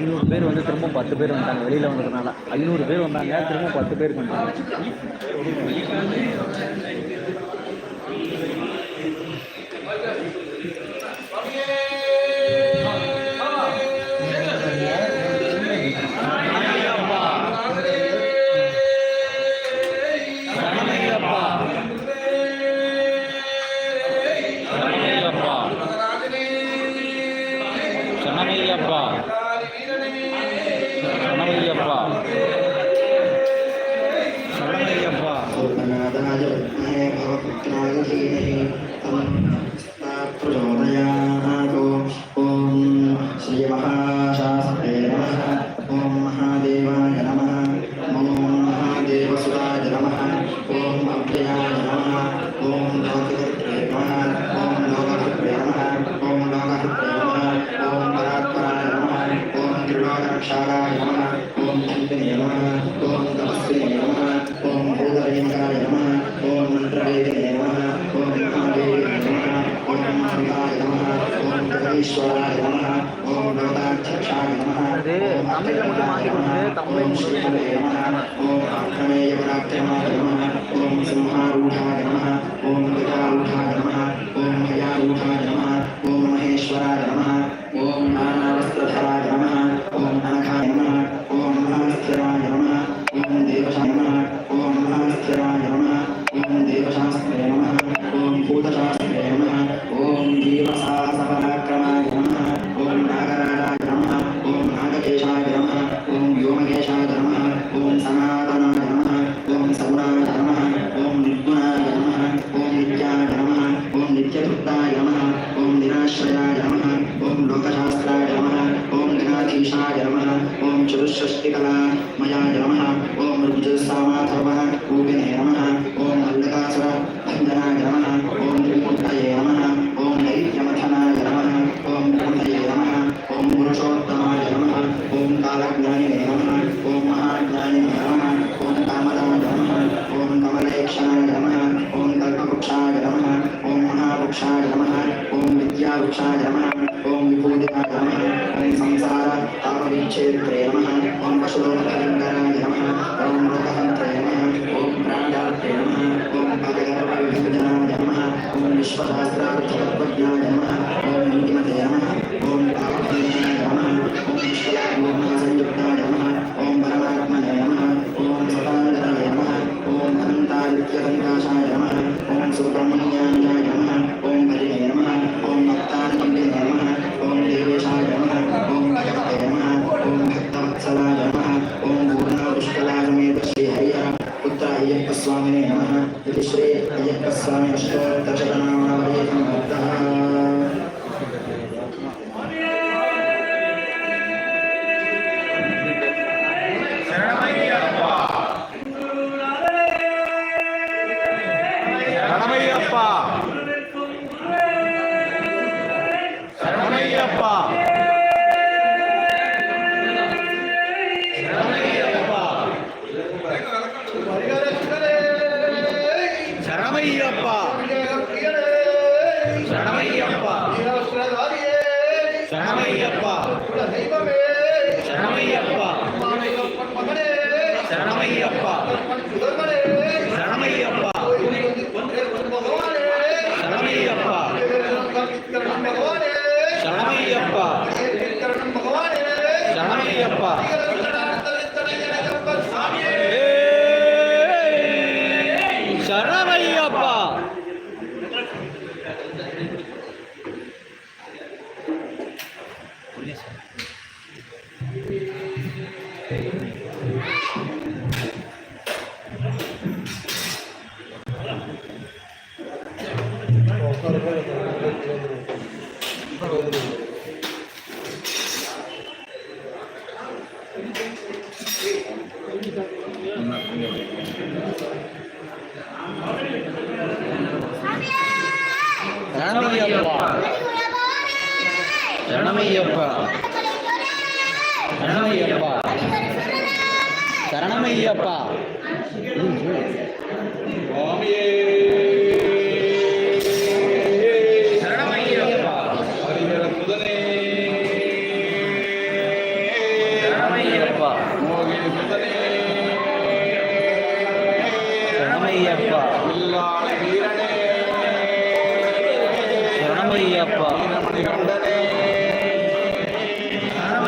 ஐநூறு பேர் வந்து திரும்ப பத்து பேர் வந்தாங்க வெளியில் வந்ததுனால. ஐநூறு பேர் வந்தாங்க திரும்ப பத்து பேர் வந்தாங்க ഭഗവത്മായ ഭവപുത്രായ ധീമഹേ தமிழில் மட்டும் மாற்றி கொடுத்து தமிழ் ஓம் சிம்ஹா ஓம் கஜா ஓம் चतुष्टिकला मया यमः ॐ रुजसामा धर्मः रूपेण நடக்கும் அப்படிங்கிறது ரணமையப்பா. ரணமையப்பா. ரணமையப்பா. சரணமையப்பா சுவாமியே.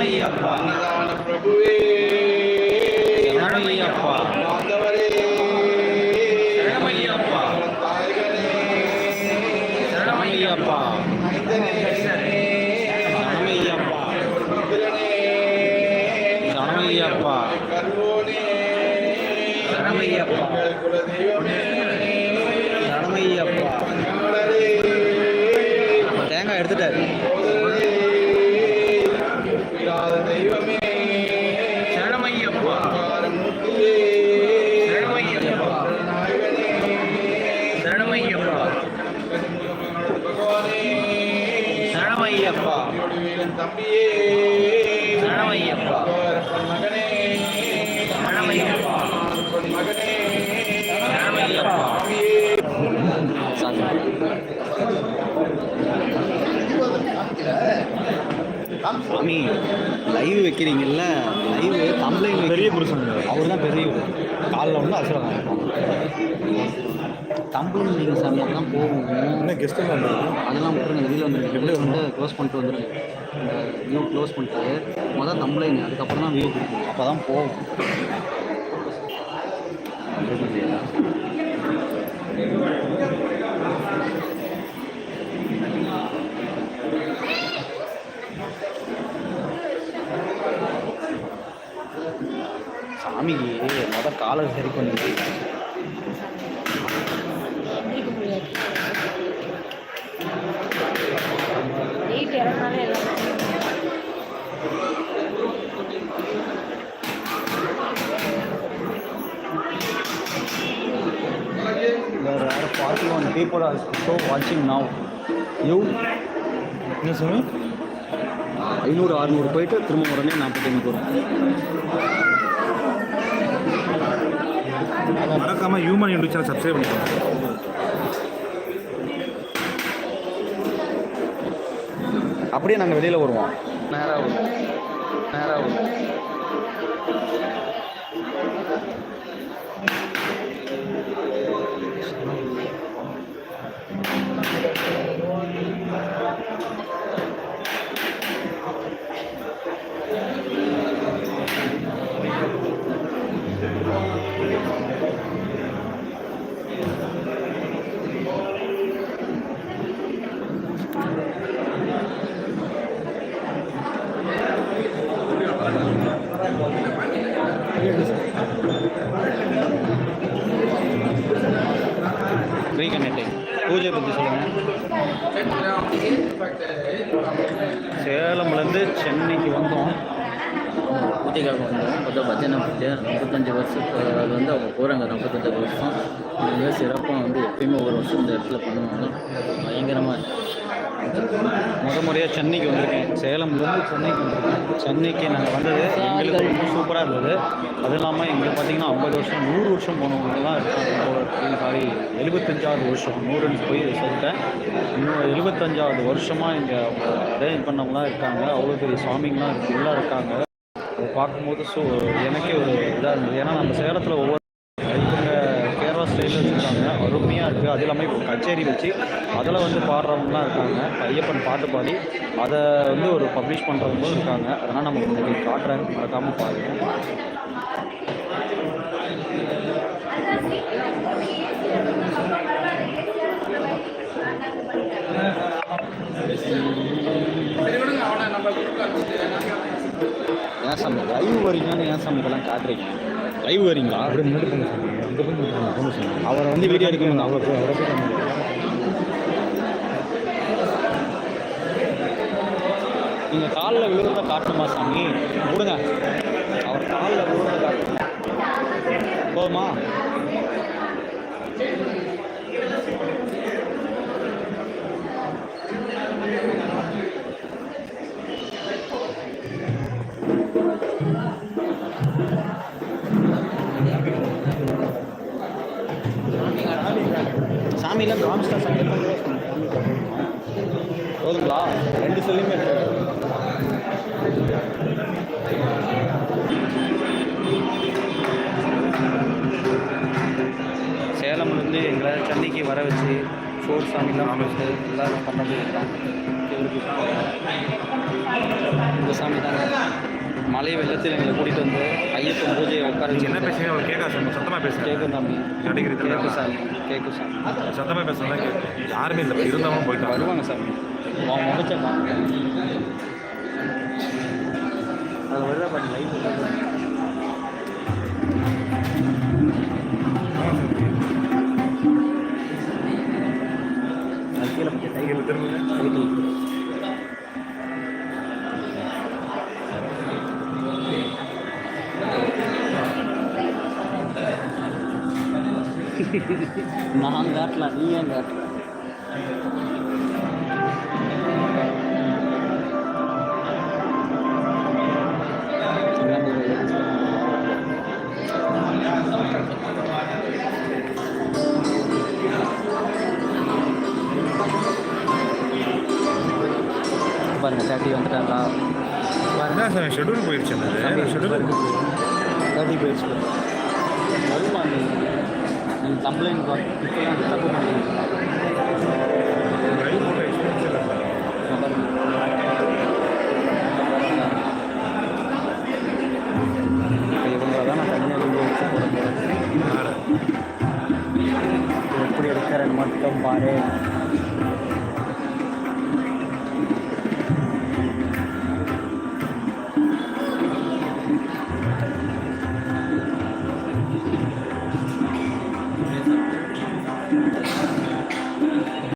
శరణయ్యప్ప ప్రభువే శరణయ్యప్ప சரணமையப்பா. சரணமையப்பா. சரணமையப்பா சரணமையப்பா. சாமி லைவ் வைக்கிறீங்கல்ல? லைவ் கம்ப்ளைண்ட் பெரிய புருஷன். அவர் தான் பெரிய காலில் வந்து அசுரம் கம்ப்ளைண்ட் நீங்கள் சாமி அதெல்லாம் போகும் என்ன கெஸ்ட் அதெல்லாம் விட்டுருங்க வெளியில் வந்துருக்கு எப்படி வந்து க்ளோஸ் பண்ணிட்டு வந்துருங்க இந்த வியூ க்ளோஸ் பண்ணிட்டு முதல் கம்ப்ளைண்ட் அதுக்கப்புறம் தான் வியூ கொடுக்கணும். அப்போ தான் போகும் சாமிக்கு மொதல் காலை சரி பண்ணி பீப்புள் ஆர் ஸோ வாட்சிங் நவ் யூ என்ன சாமி? ஐநூறு அறுநூறு போயிட்டு திரும்ப உடனே நாற்பத்தொன்று வரும் மறக்காம ஹியூமன் யூடியூப் சேனல் சப்ஸ்கிரைப் பண்ணிக்கோங்க. அப்படியே நாங்கள் வெளியில் வருவோம். நேராக வரும். நேராக வரும். பூஜைக்காக வந்தோம் பார்த்தா பஜனை பூஜை முப்பத்தஞ்சு வருஷத்துக்கு அது வந்து அவங்க போகிறாங்க முப்பத்தஞ்சு வருஷம். மிக சிறப்பாக வந்து எப்பயுமே ஒரு வருஷம் இந்த இடத்துல பண்ணுவாங்க. பயங்கரமாக முத முறையாக சென்னைக்கு வந்திருக்கேன். சேலம்லேருந்து சென்னைக்கு வந்திருக்கேன். சென்னைக்கு நாங்கள் வந்தது எங்களுக்கு ரொம்ப சூப்பராக இருந்தது. அது இல்லாமல் எங்களுக்கு பார்த்தீங்கன்னா ஐம்பது வருஷம் நூறு வருஷம் போனவங்கலாம் இருக்காங்க. சாரி எழுபத்தஞ்சாவது வருஷம். நூறுன்னு போய் சொல்லிட்டேன். இன்னும் எழுபத்தஞ்சாவது வருஷமாக இங்கே அரேஞ்ச் பண்ணவங்களாம் இருக்காங்க. அவ்வளோ பெரிய சுவாமிங்களாம் இருக்கு எல்லாம் இருக்காங்க. பார்க்கும்போது ஸோ எனக்கே ஒரு இதாக இருந்தது. ஏன்னா நம்ம சேலத்தில் ஒவ்வொரு இவங்க கேரளா ஸ்டைலில் வச்சுருக்காங்க. அருமையாக இருக்குது அது இல்லாமல் இப்போ கச்சேரி வச்சு அதில் வந்து பாடுறவங்களாம் இருக்காங்க. ஐயப்பன் பாட்டு பாடி அதை வந்து ஒரு பப்ளிஷ் பண்ணுறவங்களும் இருக்காங்க. அதனால் நம்ம உங்களுக்கு காட்டுறேன். மறக்காமல் பாருங்கள் ஏன் சாமி? லைவ் வரீங்கன்னு ஏன் சாமி இதெல்லாம் காட்டுறீங்க? லைவ் வரீங்களா அப்படியே முன்னாடி போங்க சாமி அந்த போங்க சாமி அவரை வந்து வீடியோ எடுக்கணும் அவரை போய் அவரை போய். நீங்கள் காலில் விழுறத காட்டணுமா சாமி? விடுங்க. அவர் காலில் விழுறத காட்டணும். போதுமா? சாமிலாம் காமிச்சிட்டா சாமி போதுங்களா? ரெண்டு சொல்லியுமே சேலம்லேருந்து எங்களை சென்னைக்கு வர வச்சு ஃபோர் சாமிலாம் அமைச்சு எல்லோரும் பண்ணது தான் இந்த சாமி தாங்க மலை வெள்ளத்தில் எங்களை கூட்டிகிட்டு வந்து ஐயப்பன் பூஜையை உட்கார என்ன வச்சு பேசுறீங்க? அவர் கேட்க சாமி சத்தமா பேசுங்க. கேட்கும் சாமி நடிகர் தெரியல. கேட்கு சாமி. கேட்கு சாமி. சத்தமா பேசுறதா யாருமே இல்லை இருந்தவங்க போயிட்டாங்க. வருவாங்க சாமி. அவன் முடிச்சான் அது வருதா பாரு லைவ் நான் காட்டலாம் நீ ஏன் காட்டல பாருங்க தேர்ட்டி வந்துட்டாங்களா? சாமி ஷெட்யூல் போயிடுச்சு ஷெட்யூல் தேர்ட்டி போயிடுச்சு. வருமா நீ நீ கம்ப்ளைண்ட் இப்போலாம் தப்பு பண்ணுறீங்க இவங்களை தான் நான் தனியாக வீடியோ வச்சு போட போகிறேன் எப்படி எடுக்கிறேன்னு மட்டும் பாரு.